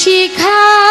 শিখা